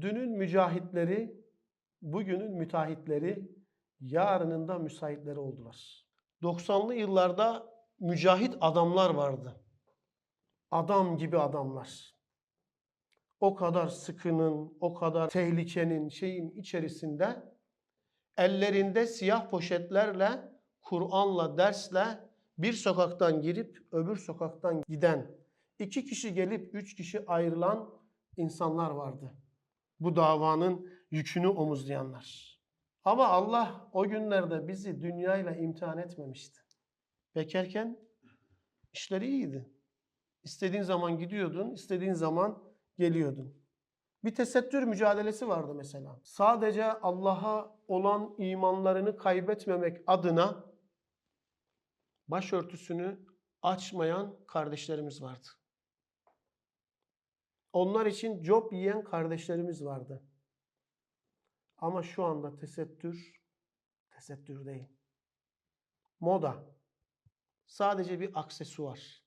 Dünün mücahitleri, bugünün müteahhitleri, yarının da müsahitleri oldular. 90'lı yıllarda mücahit adamlar vardı. Adam gibi adamlar. O kadar sıkının, o kadar tehlikenin şeyin içerisinde ellerinde siyah poşetlerle, Kur'an'la, dersle bir sokaktan girip öbür sokaktan giden, iki kişi gelip üç kişi ayrılan insanlar vardı. Bu davanın yükünü omuzlayanlar. Ama Allah o günlerde bizi dünyayla imtihan etmemişti. Bekarken işleri iyiydi. İstediğin zaman gidiyordun, istediğin zaman geliyordun. Bir tesettür mücadelesi vardı mesela. Sadece Allah'a olan imanlarını kaybetmemek adına başörtüsünü açmayan kardeşlerimiz vardı. Onlar için job yiyen kardeşlerimiz vardı. Ama şu anda tesettür, tesettür değil. Moda. Sadece bir aksesuar.